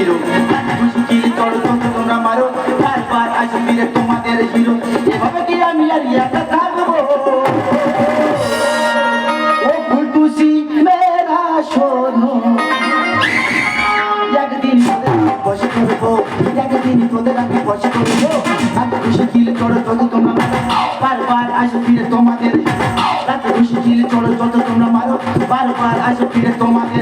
ফিরো মুশকিল তর্ক তোমরা মারো তারপর আসবি রে তোমাদের হিরো। এভাবে কি আমি আর ইয়াটা থাকব? ও ফুলটুসি মেরা শোনো। একদিন বসে করব একদিন তোদের আমি বসে করব এত মুশকিল তর্ক তোমরা মারো, বারবার আসবি রে তোমাদের এত মুশকিল তর্ক তোমরা মারো, বারবার আসবি ফিরে তোমাদের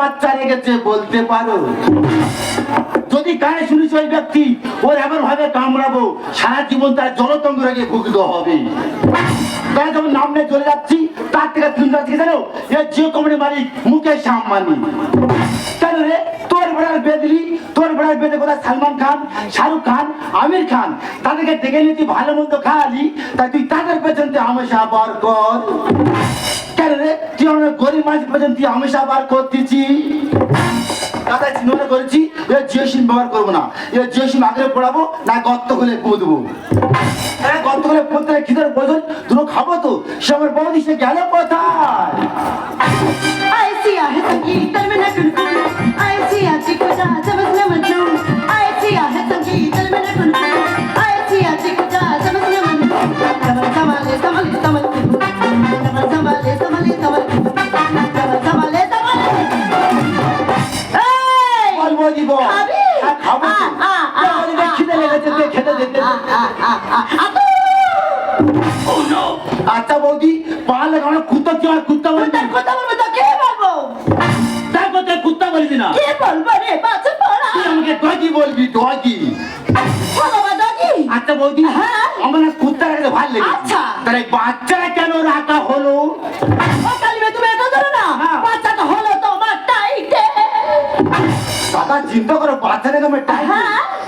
বাচ্চা রেখেছে, বলতে পারো। যদি কানে শুনিস ওই ব্যক্তি, ওর এমন ভাবে কামড়াবো, সারা জীবন তার জলতঙ্গ রেখে ভুগতে হবে। তাই যখন নাম নিয়ে চলে যাচ্ছি, তার থেকে তুমি যাচ্ছি জানো? এ জিও কোম্পানি মালিক মুকেশ আম্বানি কেন রে? তোর বেড়ার বেদলি, তোর বেড়ার বেদে কোথায় সালমান খান, শাহরুখ খান, আমির খান? তাদেরকে ডেকে নিয়ে তুই ভালো মন্দ খাওয়ালি তাই তুই তাদের পেছন দিয়ে হামেশা কর। কেন তুই আমরা গরিব মানুষ পর্যন্ত তুই হামেশা বার করতেছি দাদা চিন্তা করেছি এ জিও সিম ব্যবহার করব না। এ জিও সিম আগে পড়াবো, না গর্ত খুলে পুঁতবো হ্যাঁ গর্ত খুলে পুঁততে খিদের প্রয়োজন দুটো খাব তো। সে আমার বৌদি সে গেল কোথায়? আইসি আহে তো গীতার মে আইসি আছি কোজা জবস না মজনু।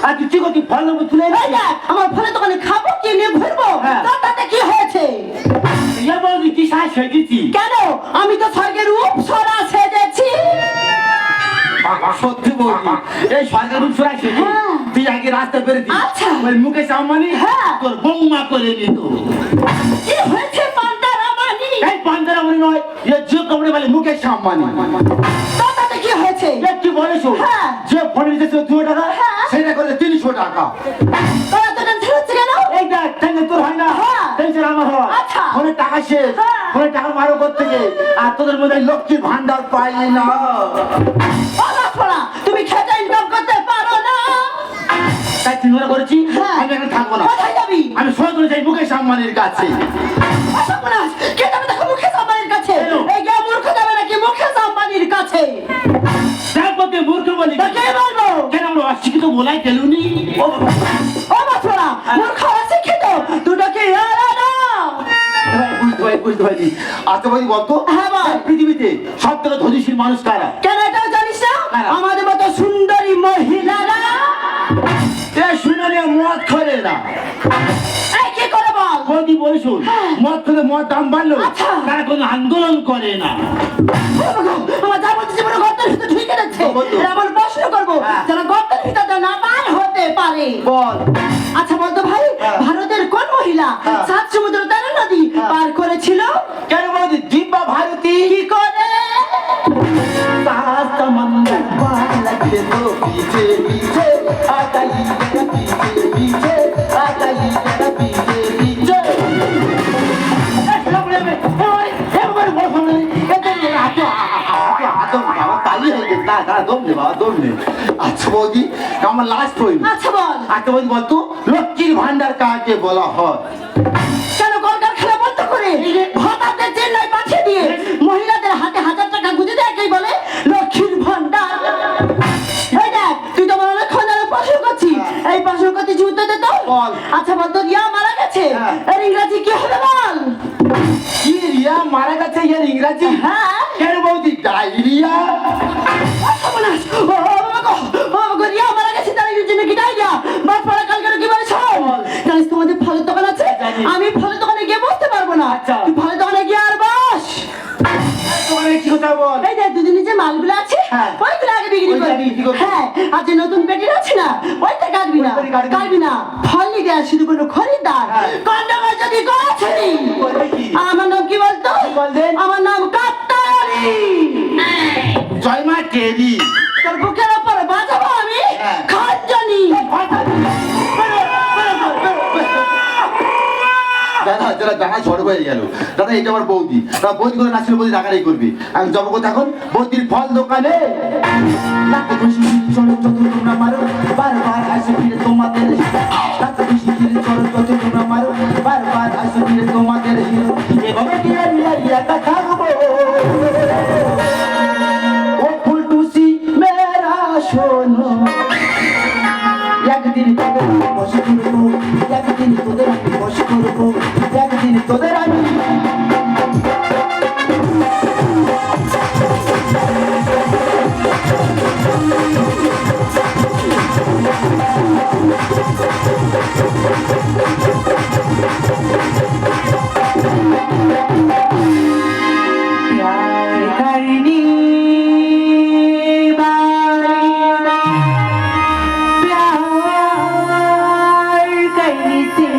আর তুই কি করছি ফল নেব তুলে আমার ফলে দোকানে খাব কি নিয়ে ঘুরবো? হ্যাঁ। তাতে কি হয়েছে? কি সাজ সেজেছি? কেন? আমি তো স্বর্গের রূপ সরা সেজেছি সত্যি বৌদি এই সরকার উৎসরা সেজে হ্যাঁ। তুই আগে রাস্তা বেরোতি আচ্ছা। ওই মুকেশ আম্বানি হ্যাঁ। তোর বৌমা করে নিত কি হয়েছে রামানি এই পাঞ্জারা মনে নয় এ জিও কোম্পানি বলে মুকেশ আম্বানি তো তাতে কি হয়েছে? এ কি বলেছ? হ্যাঁ। যে ফোন নিতেছিল দুশো টাকা হ্যাঁ। সেটা করে তিনশো টাকা। তোরা তো হচ্ছে কেন? এই দেখ তোর হয় না। হ্যাঁ। টেনশন আমার হয়। আচ্ছা। ফোনে টাকা শেষ। হ্যাঁ। ফোনে টাকা মারো আর তোদের মধ্যে লক্ষ্মী ভান্ডার পাই না। তুমি খেতে ইনকাম করতে পারো না। তাই চিন্তা করেছি হ্যাঁ। আমি এখানে থাকব না। কোথায় যাবি? আমি সবাই করে যাই মুকেশ আম্বানির কাছে। কে বলাই গেলুনি ও বাছড়া মূর্খ অশিক্ষিত দুটো কি এলো না বুঝতে পারি বুঝতে বলি বলতো? হ্যাঁ, বল। পৃথিবীতে সব থেকে ধনীশীল মানুষ কারা? কেন এটাও জানিস না? আমাদের মতো সুন্দরী মহিলারা। এ শুনে মদ খরে না। কি করে বল? বৌদি বলি হ্যাঁ। মদ খেলে মদ দাম বাড়লো? আচ্ছা। তারা কোনো আন্দোলন করে না। আমার জীবনে প্রশ্ন করব হ্যাঁ। বেদনাবান হতে পারে বল আচ্ছা বলতো ভাই ভারতের কোন মহিলা সাত সমুদ্র তেরো নদী পার করেছিল কেন বলতো দিব্যা ভারতী কি করে পিছে পিছে আটাই পিছে পিছে আটাই পিছে Domne, va, domne. আচ্ছা বৌদি আমার লাস্ট প্রশ্ন। আচ্ছা বল। আচ্ছা বৌদি বলতো লক্ষ্মীর ভান্ডার কাকে বলা হয়? কেন কলকারখানা বন্ধ করে? ভাতাদের চেন্নাই পাঠিয়ে দিয়ে মহিলাদের হাতে হাজার টাকা গুঁজে দেয় কে বলে? লক্ষ্মীর ভান্ডার এই দেখ তুই তো দে হ্যাঁ। তো বল। আচ্ছা বল তো রিয়া মারা গেছে। হ্যাঁ। এর ইংরাজি কি হবে বল? কি রিয়া মারা গেছে এর ইংরাজি? হ্যাঁ। কেন বৌদি ডায়রিয়া? আচ্ছা বলাস। মালগুলো হ্যাঁ। আগে বিক্রি করবি? হ্যাঁ আর যে নতুন পেটির আছে না ওইটা কাটবি না কাটবি। না। ফল নিতে আর তো কোনো খরিদ্দার। হ্যাঁ। যদি বলবে আমার নাম কি বলতো? আমার নাম কাত্তারি জয় কেরি। তোর দাদা যারা জানা ঝড় হয়ে গেল। দাদা, এটা আমার বৌদি। তারা বৌদি করে নাচলে বৌদি রাগারাই করবি। আমি জব করতে এখন? বৌদির ফল দোকানে। চলো যত তোমরা মারো। বারবার আসে ফিরে তোমাদের। চলো যত তোমরা মারো। বারবার আসে ফিরে তোমাদের। এভাবে কি আমি আর I need hey.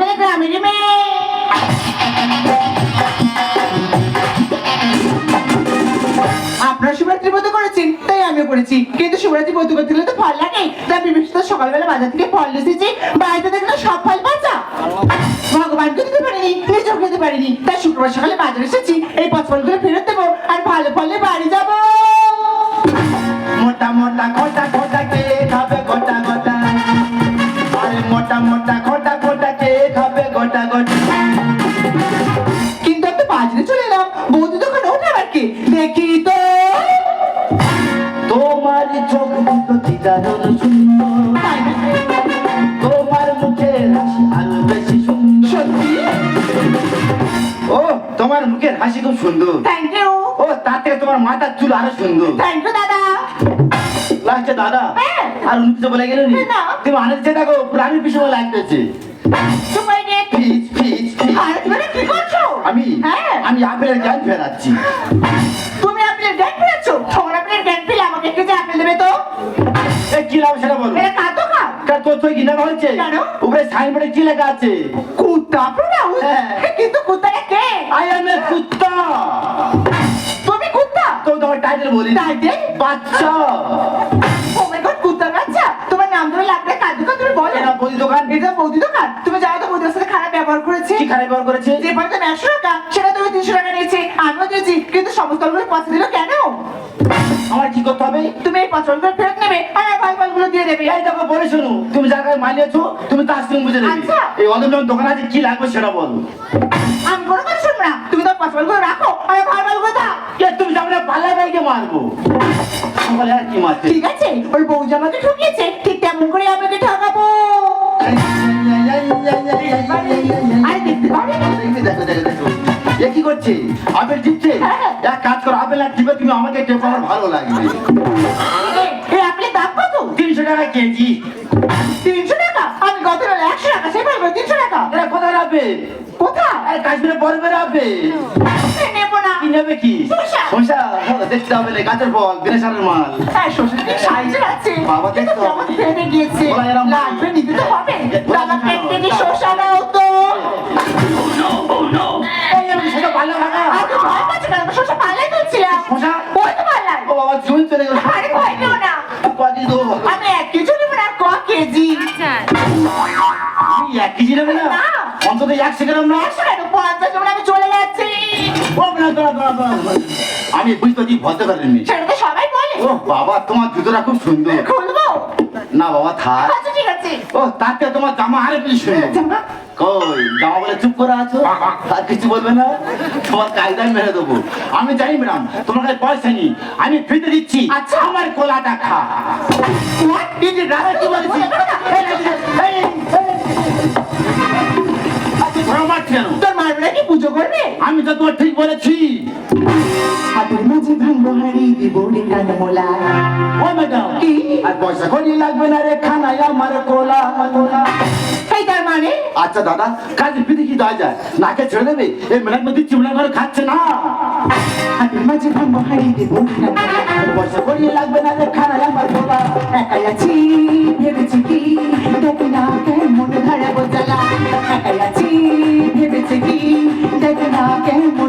আপনার গ্রামের মেয়ে করেছেন, তাই আমিও করেছি। কিন্তু শিবরাত্রি ব্রত করতে তো ফল লাগে তাই বিবেচিত সকালবেলা বাজার থেকে ফল এসেছি। বাড়িতে দেখলে সব ফল বাঁচা। ভগবানকে দিতে পারিনি, নিজেও খেতে পারিনি। তাই শুক্রবার সকালে বাজার এসেছি। এই পথ ফলগুলো ফেরত দেবো আর ভালো ফলে বাড়ি যাব। মোটা মোটা খোটা খোটা কে তোমার মুখের হাসি খুব সুন্দর। থ্যাংক ইউ ও তাতে তোমার মাথার চুল আরও সুন্দর। থ্যাংক ইউ দাদা। লাগছে দাদা হ্যাঁ। আর উনি কিছু বলে গেলেন না। তুমি আনন্দে দেখো প্রাণীর পিছনে লাগতেছে। আমি হ্যাঁ। আমি আপেলের জ্ঞান ফেরাচ্ছি কি নাম সেটা বলো? এটা কাতো খা তা তোর তো কি নাম হয়েছে? কেন? উপরে সাইনবোর্ডে কি লেখা আছে? কুত্তা প্রোনাউন হ্যাঁ। কিন্তু কুত্তাটা কে? আই এম এ কুত্তা। তুমি কুত্তা? তো তোমার টাইটেল বলি। টাইটেল বাচ্চা। ও মাই গড কুত্তার বাচ্চা। তোমার নাম ধরে লাগবে কাঁদু কা তুমি বলো। এটা বই দোকান। এটা বৌদি দোকান। তুমি জানো তো বৌদির সাথে খারাপ ব্যবহার করেছে? কি খারাপ ব্যবহার করেছে? যে তুমি একশো টাকা সেটা তুমি তিনশো টাকা নিয়েছে। আমিও দিয়েছি কিন্তু সমস্ত ফলগুলো পয়সা দিল কেন? আমার কি করতে হবে? তুমি এই পচলগুলো ফেরত নেবে। আর দেবে এই দেখো বলে শোনো। তুমি মানিয়েছো তুমি তার সঙ্গে বুঝে নেবে। আচ্ছা। এই দোকান আছে কি লাগবে সেটা বলো। আমি কোনো কথা শুনব না। তুমি তো পচলগুলো রাখো ফলগুলো দাও। কে তুমি যাবে না পাল্লা বাইকে মারবো। বলে আর কি মারতে? ঠিক আছে ওই বউজি আমাকে ঠকিয়েছে ঠিক তেমন করে আমাকে ঠকাবো। আরে দেখতে পাবে দেখো দেখো দেখো। এ কি করছে? আপেল জিতছে হ্যাঁ। এক কাজ করো আপেল আর দিবে তুমি আমাকে টেপো আমার ভালো লাগবে টাকা কেজি। তিনশো টাকা? আমি গতকাল একশো টাকা সে বলবে তিনশো টাকা। এটা কোথায় রাখবে? কোথায়? কাশ্মীরে বলবে রাখবে। নেব না। কি নেবে কি? শশা দেখতে হবে রে গাছের বল বিনেশালের মাল। হ্যাঁ শশা কি হ্যাঁ, সাইজ আছে। বাবা দেখতে হবে। ফেলে গিয়েছে। লাগবে নিতে তো হবে। দাদা পেট থেকে শশা দাও তো। ভালো লাগা আর ভয় পাচ্ছে না শশা পালাই দিচ্ছিলাম শশা ওই তো পালাই ও বাবা জুন চলে গেল। আরে ভয় পেও না। দেবো আমি এক কেজি নেব না ক কেজি? তুমি এক কেজি নেবে না? না। অন্তত একশো গ্রাম না? একশো কেন পঞ্চাশ নেব আমি চলে যাচ্ছি। ও, না, দাঁড়া, দাঁড়া, দাঁড়া, দাঁড়া। আমি বুঝতে পারছি ভদ্র করেননি সেটা তো সবাই বলে। ও বাবা তোমার জুতোটা খুব সুন্দর। খুলবো? না বাবা থাক। আচ্ছা ঠিক আছে। ও তাতে তোমার জামা আরে বেশি সুন্দর? কই? জামা বলে চুপ করে আছো? আর কিছু বলবে না? তোমার কায়দায় মেরে দেবো। আমি জানি ম্যাডাম তোমার কাছে পয়সা নেই। আমি ফ্রিতে দিচ্ছি। আচ্ছা। আমার কোলাটা খা রাখা কি বলেছি। আচ্ছা? তোর মারবে পুজো করবে? আমি তো তোমার ঠিক বলেছি। হাতের মাঝে ভাঙবো হাড়ি দিব রে কানমোলা ও ম্যাডাম কি? আর পয়সা করি লাগবে না রে খানায় আমার কোলা কোলা। এই তার মানে? আচ্ছা দাদা কাজে পিঠে কি দেওয়া যায়। নাকে ছেড়ে দেবে এই মেলার মধ্যে চিমড়া করে খাচ্ছে না। আমি মাঝে হাড়ি দিব। রে কানমোলা আর পয়সা করি লাগবে না রে খানায় আমার বাবা। একাই আছি ভেবেছি কি? দেখি না কেমন ধরাবো জ্বালা একাই আছি ভেবেছি কি? দেখি না কেমন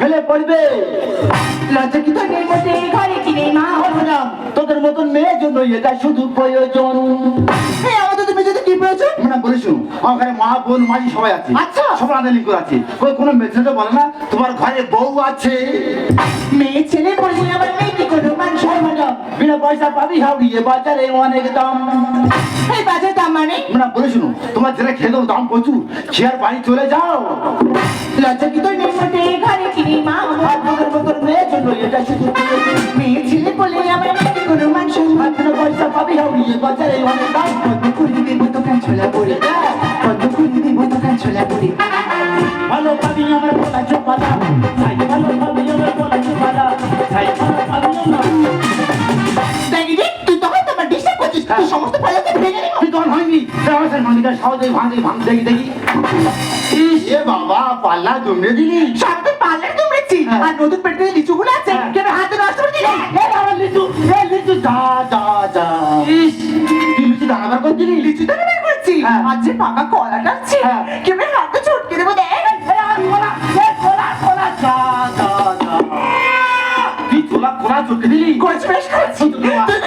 ফেলে পড়বে। লজ্জা কি তোর নেই মধ্যে? ঘরে কি নেই মা ও ম্যাডাম তোদের মতন মেয়ের জন্য এটা শুধু প্রয়োজন। এই আমাদের তুমি যদি কি প্রয়োজন? আমার ঘরে মা বোন মাঝি সবাই আছে। আচ্ছা। সবার আদালি করে আছে কোনো মেয়ে তো বলে না তোমার ঘরে বউ আছে। মেয়ে ছেলে পড়লে আবার বিনা পয়সা পাবি হাওড়িয়ে বাজারে অনেক দাম। এই বাজার দাম মানে? ম্যাডাম বলে শুনো তোমার যেটা খেয়ে দাম প্রচুর। খেয়ার বাড়ি চলে যাও। লজ্জা কি নেই মধ্যে ঘরে কি নেই মা? আর তোদের মতন মেয়ের জন্য এটা শুধু। মেয়ে ছেলে মেয়ে বিনা পয়সা পাবি বাজারে অনেক দাম। কত করে দেবো ছোলা পড়ে। কত করে দেবো ছোলা পড়ে। ভালো পাবি আমার বলা চোপালা ভাঙ দেখি দেখি এ বাবা পাল্লা জমে দিলি। দৌড়েছি হ্যাঁ। আর নতুন পেট্রোল লিচুগুলো আছে হ্যাঁ। কেন হাতে নষ্ট করে দিলে? এ বাবা লিচু এ লিচু যা যা যা। ইস। তুই লিচু দাঁড়াবার করছিলি লিচু তো বের করছি। হ্যাঁ। আর যে পাকা কলাটা আছে। কেমন হাতে চটকে দেবো দেখ। এ আর কোলা এ কোলা কোলা যা যা যা। তুই কোলা কোলা চুটকে দিলি? করেছি বেশ তুই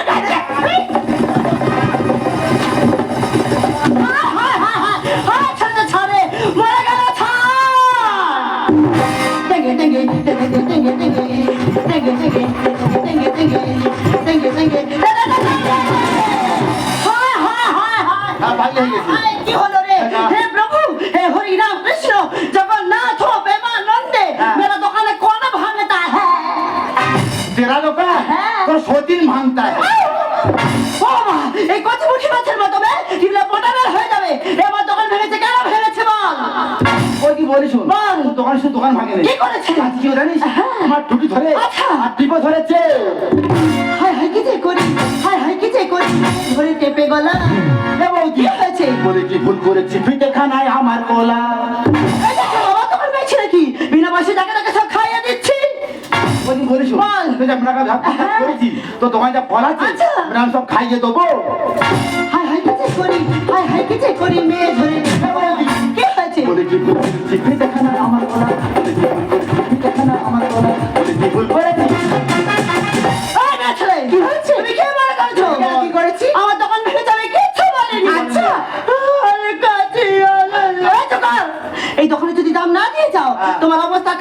বছরের চেয়ে হাই হাই কি যে করি? হাই হাই কি যে করি? ধরে টেপে গলা। এবং কি হয়েছে? বলে কি ভুল করেছি? পিঠে খানায় আমার কলা কি? বিনা পয়সা টাকা টাকা সব খাইয়ে দিচ্ছি। বলি বলিস বল। তুই আমরা কাজ তো তোমায় যা বলাচ্ছি আমরা সব খাইয়ে দেবো। হাই হাই কিচে করি? হাই হাই কিচে করি? মেয়ে ধরে কে হয়েছে? বলে আমার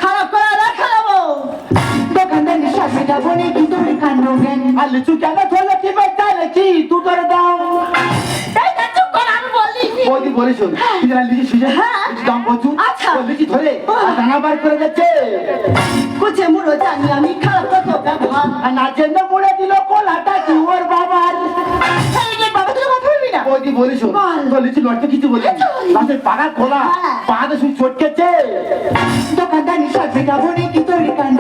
খারাপ করে দেখাবো। তুমি কান্ড জ্ঞান? আলু চুকে কি তু হ্যাঁ। আচ্ছা। ধরে দাও। বৌদি বলে শোন তুই লিখি শুয়ে দাম বচু লিখি ধরে। দানা বার করে যাচ্ছে কুচে মুড়ো জানি আমি খারাপ আর না জেনে মুড়ে দিল কোলাটা কি ও? বলি। শোন বলেছি লটকে কিছু বলি হ্যাঁ, লাশের পাগা খোলা হ্যাঁ। পাগাতে শুধু চটকেছে। দোকানদারি সব বিকাবো নাকি তোর কাণ্ড?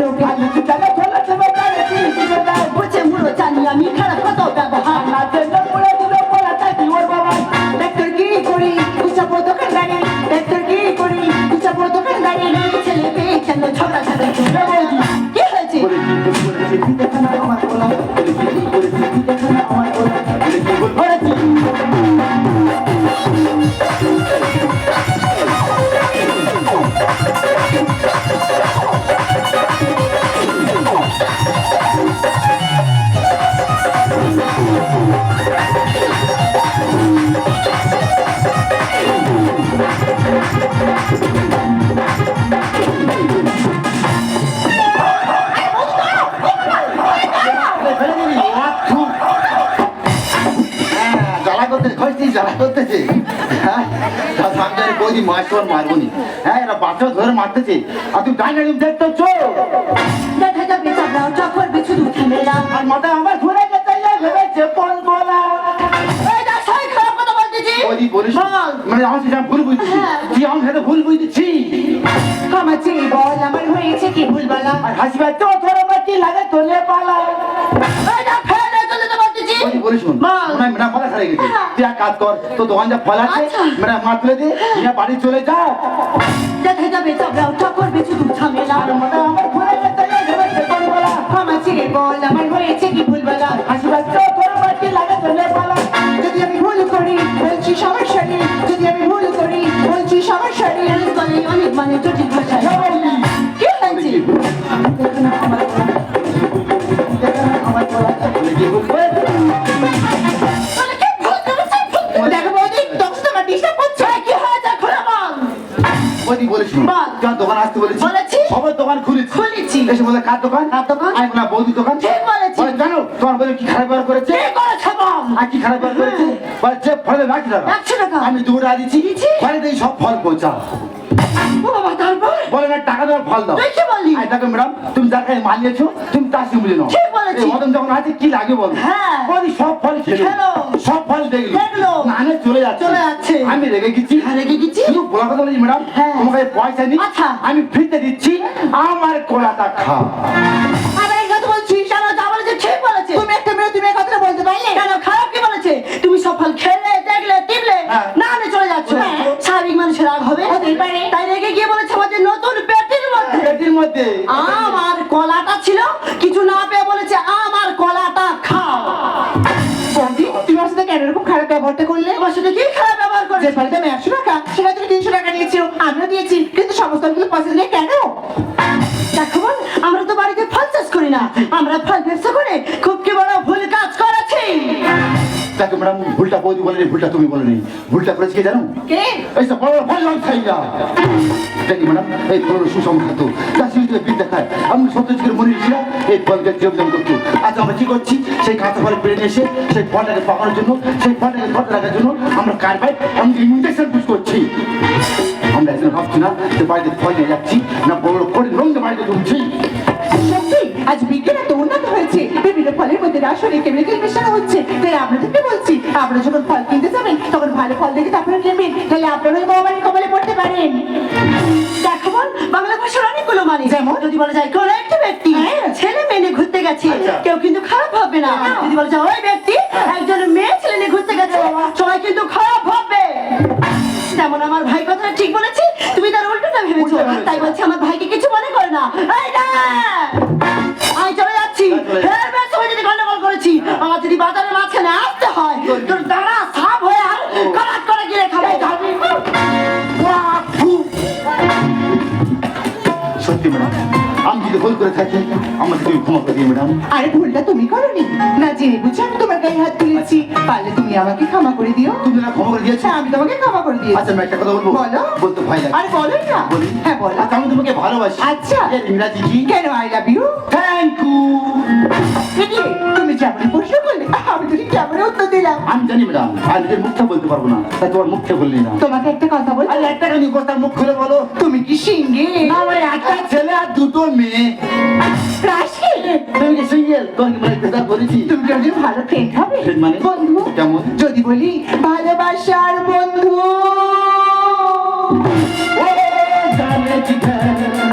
তোর মারবনি। হ্যাঁ এরা বাচ্চা ধরে মারতেছে। আর তুই ডাইনে দেখতে চো দেখা যাবে চাপড়াও চক্কর বিছু দুধে মেলা। আর মাথা আমার ঘুরে ভেবেছে গোলা। মানে আমার ভুল বুঝতেছি। হ্যাঁ। তুই আমার সাথে ভুল বুঝতেছি। আমার চেয়ে বল আমার হয়েছে কি ভুল বলা আর হাসি পাচ্ছে ও তোর লাগে তোলে পালা। তো বলিস শুন বল। মনে খারে গেছে। তুই এক কাজ কর তো দোকান যা ফল আছে আচ্ছা। মা তুলে দে নিয়ে বাড়ি চলে যা। দেখা যাবে চাপড়াও চক্কর বিছু দুধে মেলা আর মাথা আমার ঘুরে গেছে ইয়ে আমার চেয়ে বল আমার হয়েছে কি ভুল বলা হাসি ও তোর আমার লাগে তোলে পালা যদি আমি ভুল করি বলছি সমস্যা নেই যদি আমি ভুল করি বলছি সমস্যা নেই বলে অনেক মানে জটিল ভাষায় কি? হয়েছে কার দোকান কার দোকান? আমি বললাম বৌদি দোকান ঠিক বলেছি। বলে, জানো তোমার বলে কি খারাপ ব্যবহার করেছে কি করেছে? আর কি খারাপ ব্যবহার করেছে বলে যে ফলে একশো দাদা একশো টাকা। আমি দৌড়া দিচ্ছি। ফলে দেই সব ফল পৌঁছা বাবা, তারপর? বলে না টাকা দেওয়ার ফল দাও বলি ম্যাডাম তুমি কাছে তুমি তার বুঝে নাও বলেছি। মদন যখন আছে কি লাগে বলো হ্যাঁ। বলি সব ফল খেলো। সব ফল দেখল দেখল। নানে চলে যাচ্ছে চলে যাচ্ছে। আমি রেগে গেছি হ্যাঁ, রেগে গেছি? শুধু বলা কথা বলেছি ম্যাডাম হ্যাঁ। তোমার কাছে পয়সা নেই আচ্ছা। আমি ফ্রিতে দিচ্ছি আমার কোলাটা খাও আরে এই কথা আর ও যা বলেছে ঠিক বলেছে। তুমি একটা মেয়ে, তুমি এই কথাটা বলতে পারলে? কেন, খারাপ কি বলেছে? তুমি সব ফল খেলে, দেখলে, টিপলে, হ্যাঁ। না নিয়ে চলে যাচ্ছ। স্বাভাবিক মানুষের রাগ হবে। তাই রেগে গিয়ে বলেছে আমাদের নতুন পেটির মধ্যে পেটির মধ্যে ছিল? কিছু না পেয়ে বলেছে আমার কলাটা খাও। বন্ধু তুমি আমার সাথে কেন এরকম খারাপ ব্যবহারটা করলে? আমার সাথে কি খারাপ ব্যবহার যে বাড়িতে আমি একশো টাকা সেটা তুমি তিনশো টাকা নিয়েছি আমিও দিয়েছি কিন্তু সমস্তগুলো পয়সা দিয়ে কেন? দেখো আমরা তো বাড়িতে ফল চাষ করি না। আমরা ফল ব্যবসা করে খুব দেখো ম্যাডাম ভুলটা বৌদি বলেনি ভুলটা তুমি বলেনি। ভুলটা করেছি কি জানো? এই সব বড় বড় ফল রং খাই না দেখি ম্যাডাম এই ফল সুষম খাত যা শুনতে বিদ্যা খায় আমি সত্যজিকের মনে ছিল এই বলকে করতো আজ আমরা কি করছি? সেই কাঁচা ফল পেরে নিয়ে এসে সেই ফলটাকে পাকানোর জন্য সেই ফলটাকে রাখার জন্য আমরা কারবাই আমি ইঞ্জেকশন পুষ করছি। আমরা একদিন ভাবছি না যে বাড়িতে ফল নিয়ে যাচ্ছি না বড় করে রঙে বাড়িতে ঢুকছি সত্যি আজ বিজ্ঞান এত উন্নত হয়েছে। বিভিন্ন ফলের মধ্যে রাসায়নিক কেমিক্যাল মেশানো হচ্ছে। তাই আপনাদেরকে বলছি আপনারা যখন ফল কিনতে যাবেন তখন ভালো ফল দেখে তারপরে কিনবেন তাহলে আপনারা ওই কবলে পড়তে পারেন। দেখো বাংলা ভাষার অনেকগুলো মানে। যেমন? যদি বলা যায় কোন একটা ব্যক্তি হ্যাঁ। ছেলে মেয়ে ঘুরতে গেছে আচ্ছা। কেউ কিন্তু খারাপ ভাববে না। না। যদি বলা যায় ওই ব্যক্তি একজন মেয়ে ছেলে নিয়ে ঘুরতে গেছে সবাই কিন্তু খারাপ ভাববে ভেবেছো? তাই বলছি আমার ভাইকে কিছু মনে করে না। ভুল করে থাকি। আমাকে তুমি ক্ষমা করে দিও ম্যাডাম আরে ভুলটা তুমি করনি। না জেনে বুঝে আমি তোমার গায়ে হাত তুলেছি পারলে তুমি আমাকে ক্ষমা করে দিও। তুমি না ক্ষমা করে দিয়েছ? হ্যাঁ আমি তোমাকে ক্ষমা করে দিয়েছি। আচ্ছা আমি একটা কথা বলব? বলো। বলতে ভয় লাগে। আরে বলো না। বলি। হ্যাঁ বলো। আচ্ছা আমি তোমাকে ভালোবাসি। আচ্ছা। এই ইংরাজি কি কেন I love you thank you তুমি যেমন প্রশ্ন করলে আমি তুমি কেমন উত্তর দিলাম আমি জানি ম্যাডাম আর নিজের মুখটা বলতে পারব না তাই তোমার মুখটা বললি না তোমাকে একটা কথা বল আরে একটা কানি কথা মুখ খুলে বলো তুমি কি সিঙ্গে না আমার একটা ছেলে আর দুটো মেয়ে তুমি কি সিঙ্গেল তোর মানে তুমি কি ভালো ফ্রেন্ড হবে মানে? বন্ধু কেমন? যদি বলি ভালোবাসার বন্ধু ও জানে জিগার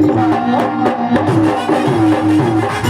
Thank you.